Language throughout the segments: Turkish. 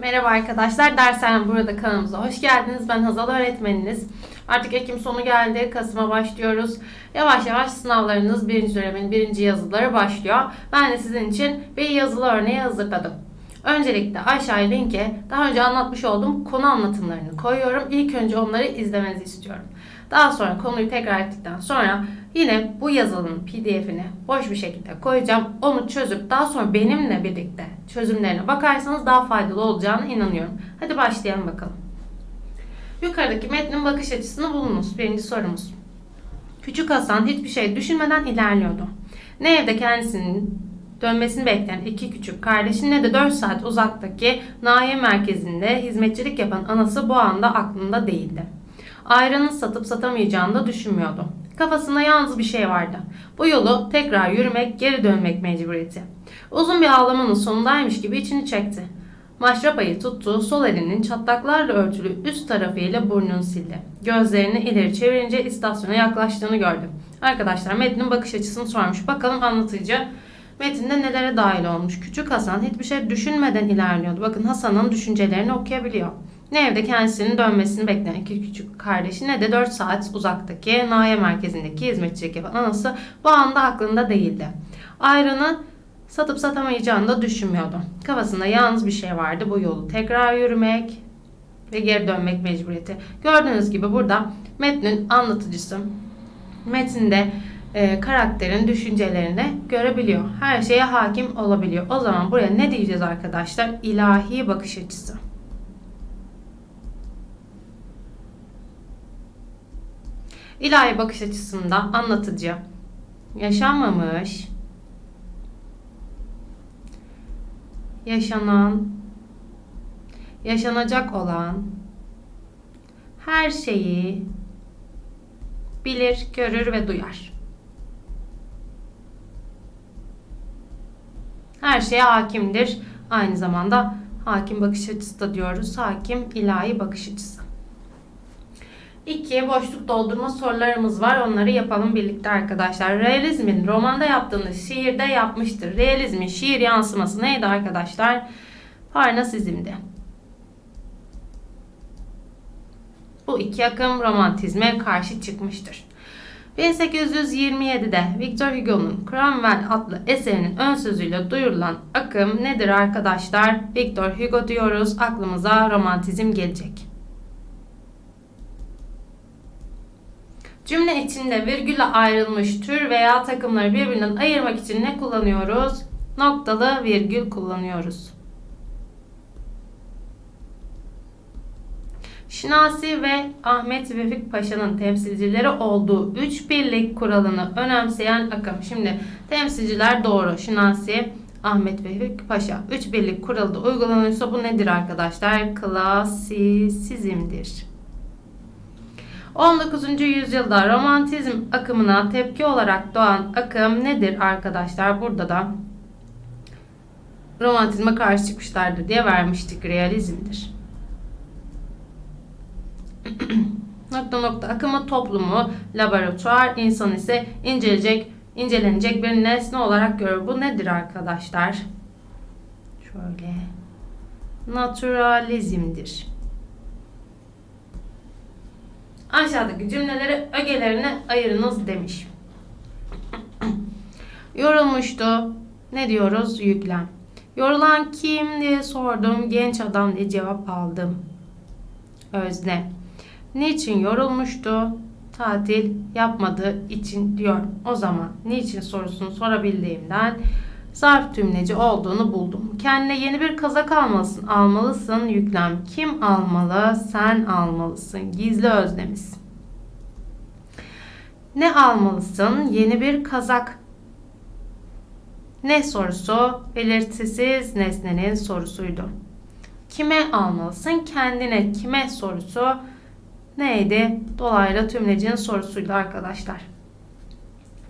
Merhaba arkadaşlar, Dershanem burada kanalımıza hoş geldiniz. Ben Hazal öğretmeniniz. Artık Ekim sonu geldi, Kasım'a başlıyoruz. Yavaş yavaş sınavlarınız birinci dönemin birinci yazıları başlıyor. Ben de sizin için bir yazılı örneği hazırladım. Öncelikle aşağıya linke daha önce anlatmış olduğum konu anlatımlarını koyuyorum. İlk önce onları izlemenizi istiyorum. Daha sonra konuyu tekrar ettikten sonra yine bu yazılının pdf'ini boş bir şekilde koyacağım. Onu çözüp daha sonra benimle birlikte çözümlerine bakarsanız daha faydalı olacağına inanıyorum. Hadi başlayalım bakalım. Yukarıdaki metnin bakış açısını bulunuz. Birinci sorumuz. Küçük Hasan hiçbir şey düşünmeden ilerliyordu. Ne evde kendisinin dönmesini bekleyen iki küçük kardeşi ne de 4 saat uzaktaki nahiye merkezinde hizmetçilik yapan anası bu anda aklında değildi. Ayranı satıp satamayacağını da düşünmüyordu. Kafasında yalnız bir şey vardı. Bu yolu tekrar yürümek, geri dönmek mecburiyeti. Uzun bir ağlamanın sonundaymış gibi içini çekti. Maşrapayı tuttuğu sol elinin çatlaklarla örtülü üst tarafıyla burnunu sildi. Gözlerini ileri çevirince istasyona yaklaştığını gördü. Arkadaşlar metnin bakış açısını sormuş. Bakalım anlatıcı metinde nelere dahil olmuş. Küçük Hasan hiçbir şey düşünmeden ilerliyordu. Bakın Hasan'ın düşüncelerini okuyabiliyor. Ne evde kendisinin dönmesini bekleyen iki küçük kardeşi ne de 4 saat uzaktaki nahiye merkezindeki hizmetçilik yapan anası bu anda aklında değildi. Ayranı satıp satamayacağını da düşünmüyordu. Kafasında yalnız bir şey vardı. Bu yolu tekrar yürümek ve geri dönmek mecburiyeti. Gördüğünüz gibi burada metnin anlatıcısı metinde e, karakterin düşüncelerini görebiliyor. Her şeye hakim olabiliyor. O zaman buraya ne diyeceğiz arkadaşlar? İlahi bakış açısı. İlahi bakış açısında anlatıcı yaşanmamış, yaşanan, yaşanacak olan her şeyi bilir, görür ve duyar. Her şeye hakimdir. Aynı zamanda hakim bakış açısı da diyoruz. Hakim ilahi bakış açısı. İki boşluk doldurma sorularımız var. Onları yapalım birlikte arkadaşlar. Realizmin romanda yaptığını şiirde yapmıştır. Realizmin şiir yansıması neydi arkadaşlar? Parnasizmdi. Bu iki akım romantizme karşı çıkmıştır. 1827'de Victor Hugo'nun Cromwell adlı eserinin ön sözüyle duyurulan akım nedir arkadaşlar? Victor Hugo diyoruz. Aklımıza romantizm gelecek. Cümle içinde virgülle ayrılmış tür veya takımları birbirinden ayırmak için ne kullanıyoruz? Noktalı virgül kullanıyoruz. Şinasi ve Ahmet Vefik Paşa'nın temsilcileri olduğu üç birlik kuralını önemseyen akım. Şimdi temsilciler doğru. Şinasi, Ahmet Vefik Paşa. Üç birlik kuralı da uygulanıyorsa bu nedir arkadaşlar? Klasisizmdir. 19. yüzyılda romantizm akımına tepki olarak doğan akım nedir arkadaşlar? Burada da romantizme karşı çıkmışlardır diye vermiştik. Realizmdir. nokta nokta akımı toplumu, laboratuvar, insan ise incelecek, incelenecek bir nesne olarak görür. Bu nedir arkadaşlar? Şöyle. Naturalizmdir. Aşağıdaki cümleleri ögelerine ayırınız demiş. Yorulmuştu. Ne diyoruz? Yüklem. Yorulan kim diye sordum. Genç adam diye cevap aldım. Özne. Niçin yorulmuştu? Tatil yapmadığı için diyor. O zaman niçin sorusunu sorabildiğimden zarf tümleci olduğunu buldum. Kendine yeni bir kazak almalısın. Almalısın yüklem. Kim almalı? Sen almalısın. Gizli özlemiz. Ne almalısın? Yeni bir kazak. Ne sorusu? Belirtisiz nesnenin sorusuydu. Kime almalısın? Kendine kime sorusu neydi? Dolaylı tümlecinin sorusuydu arkadaşlar.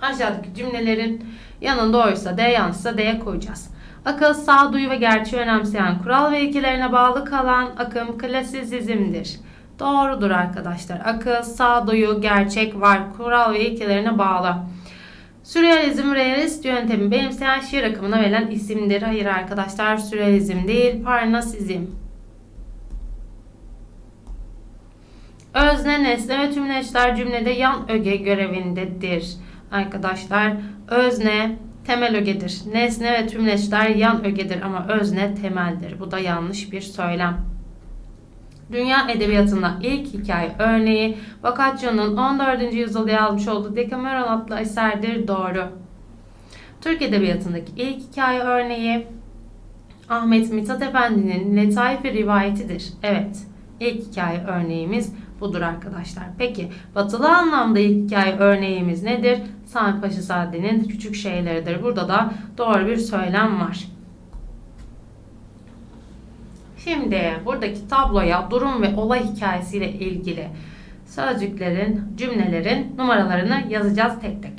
Aşağıdaki cümlelerin yanında oysa D yanlışsa D'ye koyacağız. Akıl sağduyu ve gerçeği önemseyen kural ve ilkelerine bağlı kalan akım klasizizmdir. Doğrudur arkadaşlar. Akıl, sağduyu, gerçek var. Kural ve ilkelerine bağlı. Sürrealizm realist yöntemi benimseyen şiir akımına verilen isimdir. Hayır arkadaşlar sürrealizm değil parnasizm. Özne, nesne ve tümleçler cümlede yan öge görevindedir. Arkadaşlar özne temel ögedir. Nesne ve tümleçler yan ögedir ama özne temeldir. Bu da yanlış bir söylem. Dünya edebiyatında ilk hikaye örneği Boccaccio'nun 14. yüzyılda yazmış olduğu Decameron adlı eserdir. Doğru. Türk edebiyatındaki ilk hikaye örneği Ahmet Mithat Efendi'nin Letaif-i Rivayetidir. Evet, ilk hikaye örneğimiz budur arkadaşlar. Peki, batılı anlamda ilk hikaye örneğimiz nedir? Sami Paşa Saadet'in küçük şeyleridir. Burada da doğru bir söylem var. Şimdi buradaki tabloya durum ve olay hikayesiyle ilgili sözcüklerin, cümlelerin numaralarını yazacağız tek tek.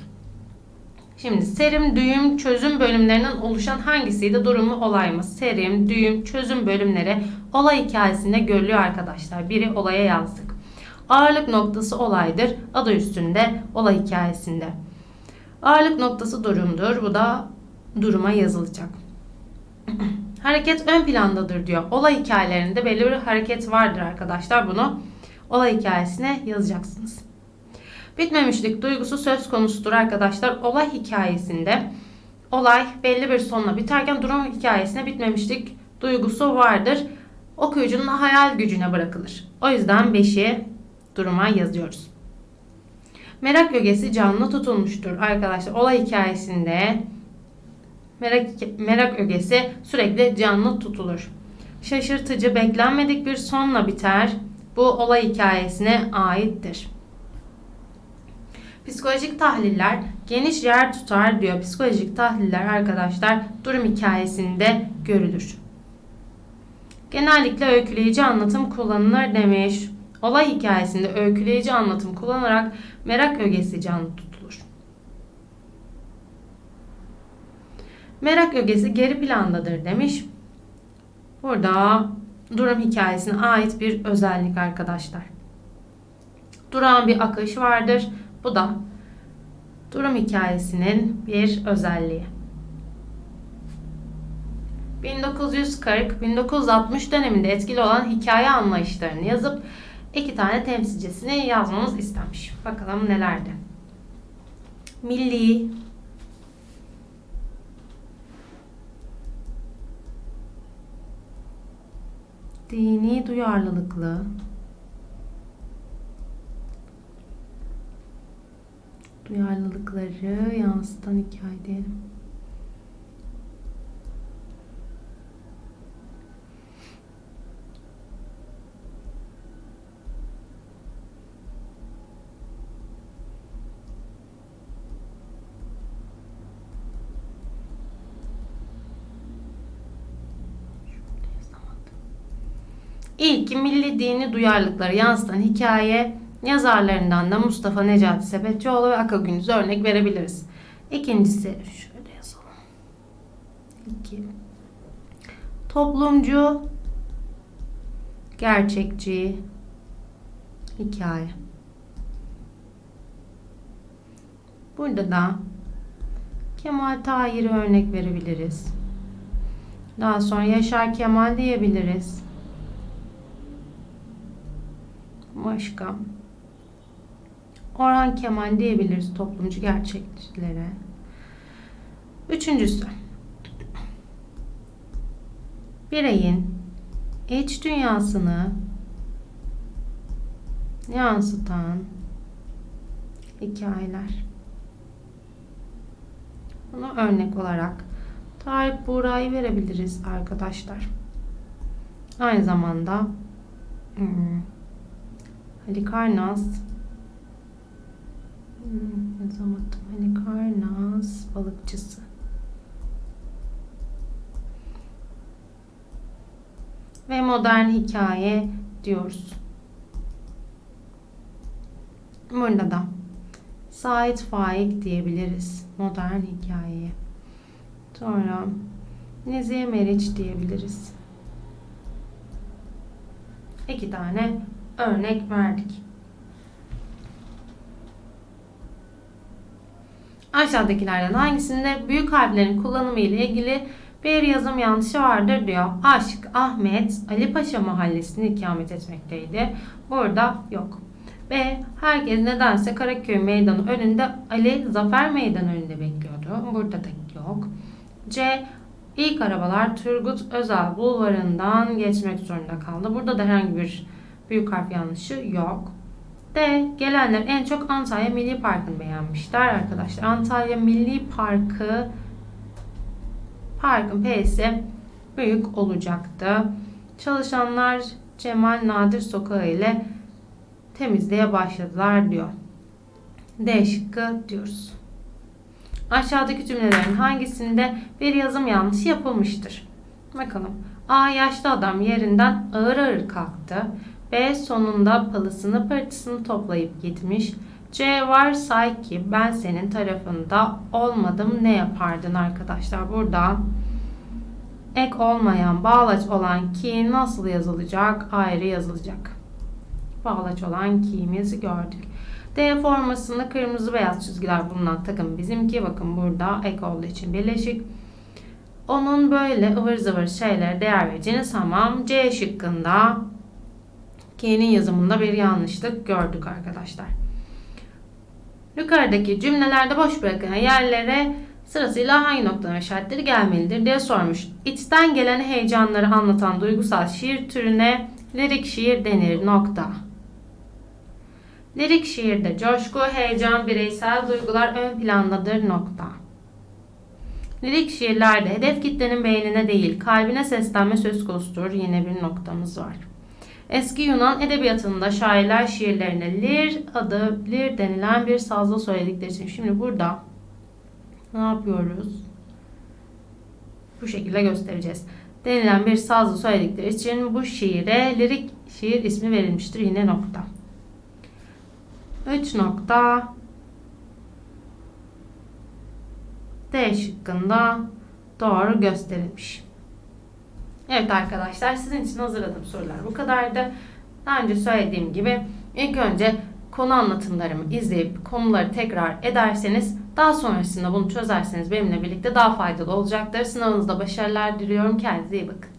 Şimdi serim, düğüm, çözüm bölümlerinden oluşan hangisiydi? Durum mu, olay mı? Serim, düğüm, çözüm bölümleri olay hikayesinde görülüyor arkadaşlar. Biri olaya yazdık. Ağırlık noktası olaydır. Adı üstünde olay hikayesinde. Ağırlık noktası durumdur. Bu da duruma yazılacak. hareket ön plandadır diyor. Olay hikayelerinde belli bir hareket vardır arkadaşlar. Bunu olay hikayesine yazacaksınız. Bitmemişlik duygusu söz konusudur arkadaşlar. Olay hikayesinde olay belli bir sonla biterken durum hikayesine bitmemişlik duygusu vardır. Okuyucunun hayal gücüne bırakılır. O yüzden 5'i duruma yazıyoruz. Merak ögesi canlı tutulmuştur arkadaşlar. Olay hikayesinde merak, merak ögesi sürekli canlı tutulur. Şaşırtıcı, beklenmedik bir sonla biter. Bu olay hikayesine aittir. Psikolojik tahliller geniş yer tutar diyor. Psikolojik tahliller arkadaşlar durum hikayesinde görülür. Genellikle öyküleyici anlatım kullanılır demiş. Olay hikayesinde öyküleyici anlatım kullanarak merak ögesi canlı tutulur. Merak ögesi geri plandadır demiş. Burada durum hikayesine ait bir özellik arkadaşlar. Durağan bir akış vardır. Bu da durum hikayesinin bir özelliği. 1940-1960 döneminde etkili olan hikaye anlayışlarını yazıp iki tane temsilcisini yazmamız istenmiş. Bakalım nelerdi. Milli, dini duyarlılıklı, duyarlılıkları yansıtan hikaye diyelim. İlk milli dini duyarlılıkları yansıtan hikaye yazarlarından da Mustafa Necati Sepetçioğlu ve Aka Gündüz örnek verebiliriz. İkincisi şöyle yazalım. İki. Toplumcu, gerçekçi, hikaye. Burada da Kemal Tahir'i örnek verebiliriz. Daha sonra Yaşar Kemal diyebiliriz. Başka. Orhan Kemal diyebiliriz toplumcu gerçekçilere. Üçüncüsü. Bireyin iç dünyasını yansıtan hikayeler. Bunu örnek olarak Tarık Buğra'yı verebiliriz arkadaşlar. Aynı zamanda hmm, Halikarnas hmm, yazamadım. Halikarnas balıkçısı. Ve modern hikaye diyoruz. Burada da Said Faik diyebiliriz modern hikayeye. Sonra Nezihe Meriç diyebiliriz. İki tane örnek verdik. Aşağıdakilerden hangisinde büyük harflerin kullanımı ile ilgili Bir yazım yanlışı vardır diyor. Aşık Ahmet Ali Paşa mahallesinde ikamet etmekteydi. Burada yok. B. Herkes nedense Karaköy Meydanı önünde Ali Zafer Meydanı önünde bekliyordu. Burada da yok. C. İlk arabalar Turgut Özal Bulvarı'ndan geçmek zorunda kaldı. Burada da herhangi bir büyük harf yanlışı yok. D. Gelenler en çok Antalya Milli Parkı'nı beğenmişler arkadaşlar. Antalya Milli Parkı Parkın P'si büyük olacaktı. Çalışanlar Cemal Nadir Sokağı ile temizliğe başladılar diyor. D şıkkı diyoruz. Aşağıdaki cümlelerin hangisinde bir yazım yanlışı yapılmıştır? Bakalım. A. Yaşlı adam yerinden ağır ağır kalktı. B. Sonunda pılısını pırtısını toplayıp gitmiş. C. Varsay ki ben senin tarafında olmadım ne yapardın arkadaşlar? Burada ek olmayan bağlaç olan ki nasıl yazılacak? Ayrı yazılacak. Bağlaç olan ki'mizi gördük. D formasında kırmızı beyaz çizgiler bulunan takım bizimki. Bakın burada ek olduğu için birleşik. Onun böyle ıvır zıvır şeylere değer vereceğini sanmam. C şıkkında K'nin yazımında bir yanlışlık gördük arkadaşlar. Yukarıdaki cümlelerde boş bırakılan yerlere sırasıyla hangi noktaların işaretleri gelmelidir diye sormuş. İçten gelen heyecanları anlatan duygusal şiir türüne lirik şiir denir nokta. Lirik şiirde coşku, heyecan, bireysel duygular ön plandadır nokta. Lirik şiirlerde hedef kitlenin beynine değil kalbine seslenme söz konusudur. Yine bir noktamız var. Eski Yunan edebiyatında şairler şiirlerine lir adı lir denilen bir sazla söyledikleri için. Şimdi burada ne yapıyoruz? Bu şekilde göstereceğiz. Denilen bir sazla söyledikleri için bu şiire lirik şiir ismi verilmiştir. Yine nokta. 3 nokta D şıkkında doğru gösterilmiş. Evet arkadaşlar sizin için hazırladığım sorular bu kadardı. Daha önce söylediğim gibi ilk önce konu anlatımlarımı izleyip konuları tekrar ederseniz daha sonrasında bunu çözerseniz benimle birlikte daha faydalı olacaktır. Sınavınızda başarılar diliyorum. Kendinize iyi bakın.